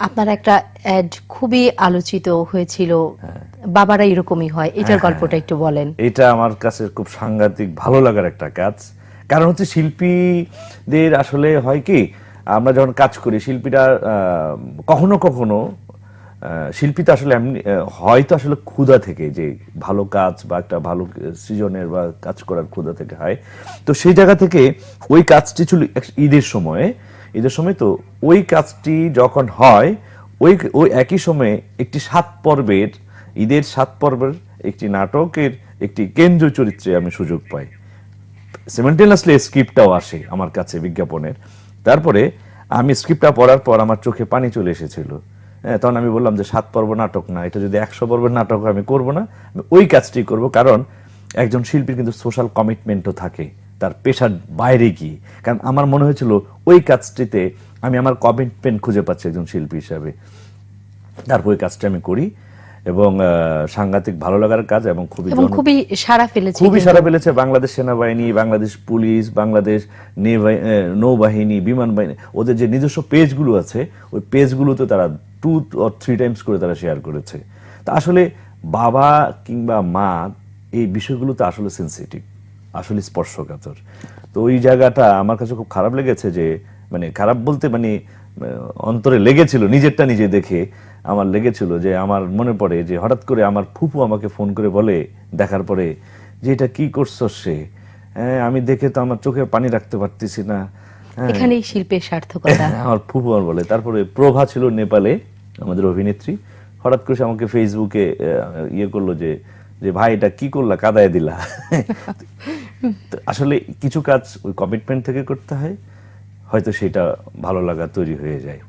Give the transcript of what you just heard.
আপনার একটা অ্যাড খুবই আলোচিত হয়েছিল। হ্যাঁ। বাবারা এরকমই হয়। এটার গল্পটা একটু বলেন। এটা আমার কাছে খুব সাংঘাতিক ভালো লাগার একটা কাজ। কারণ হচ্ছে শিল্পীদের আসলে হয় কি আমরা যখন কাজ করি শিল্পীরা কখনো কখনো শিল্পী তো আসলে এমনি হয়তো আসলে ক্ষুধা থেকে যে ভালো কাজ বা একটা ভালো সৃজনের বা কাজ করার ক্ষুধা থেকে হয়। তো সেই জায়গা থেকে ওই কাজটি ছিল ঈদের সময়ে। ঈদের সময় তো ওই কাজটি যখন হয়, ওই ওই একই সময়ে একটি সাত পর্বের, ঈদের সাত পর্বের একটি নাটকের একটি কেন্দ্রীয় চরিত্রে আমি সুযোগ পাই। সিমেন্টেনাসলি স্ক্রিপ্টটাও আসে আমার কাছে বিজ্ঞাপনের। তারপরে আমি স্ক্রিপ্টটা পড়ার পর আমার চোখে পানি চলে এসেছিল। হ্যাঁ তখন আমি বললাম যে সাত পর্ব নাটক না, এটা যদি একশো পর্বের নাটক আমি করব না, আমি ওই কাজটি করব। কারণ একজন শিল্পীর কিন্তু সোশ্যাল কমিটমেন্টও থাকে। তার পেশার বাইরে গিয়ে। কারণ আমার মনে হয়েছিল ওই কাজটিতে আমি আমার কমিটমেন্ট খুঁজে পাচ্ছি একজন শিল্পী হিসাবে। তারপর ওই কাজটা আমি করি এবং সাংঘাতিক ভালো লাগার কাজ এবং খুবই খুবই সারা ফেলেছে খুবই সারা পেলেছে বাংলাদেশ সেনাবাহিনী বাংলাদেশ পুলিশ বাংলাদেশ নৌবাহিনী বিমান বাহিনী। ওদের যে নিজস্ব পেজগুলো আছে ওই পেজগুলোতে তারা টু অর থ্রি টাইমস করে তারা শেয়ার করেছে। তা আসলে বাবা কিংবা মা এই বিষয়গুলো তো আসলে সেন্সিটিভ আসলে স্পর্শকাতর। তো ওই জায়গাটা আমার কাছে খুব খারাপ লেগেছে যে মানে খারাপ বলতে মানে অন্তরে লেগেছিল নিজেরটা নিজে দেখে আমার লেগেছিল যে আমার মনে পড়ে যে হঠাৎ করে আমার ফুপু আমাকে ফোন করে বলে দেখার পরে যে এটা কি করছ সে? হ্যাঁ আমি দেখে তো আমার চোখে পানি রাখতে পারতেছি না। হ্যাঁ এখানেই শিল্পের সার্থকতা। আমার ফুপু আমার বলে। তারপরে প্রভা ছিল নেপালে আমাদের অভিনেত্রী। হঠাৎ করে সে আমাকে ফেসবুকে ইয়ে করল যে যে ভাই এটা কি করলা? কাদায় দিলা? আসলে কিছু কাজ ওই কমিটমেন্ট থেকে করতে হয়, হয়তো সেটা ভালো লাগা তৈরি হয়ে যায়।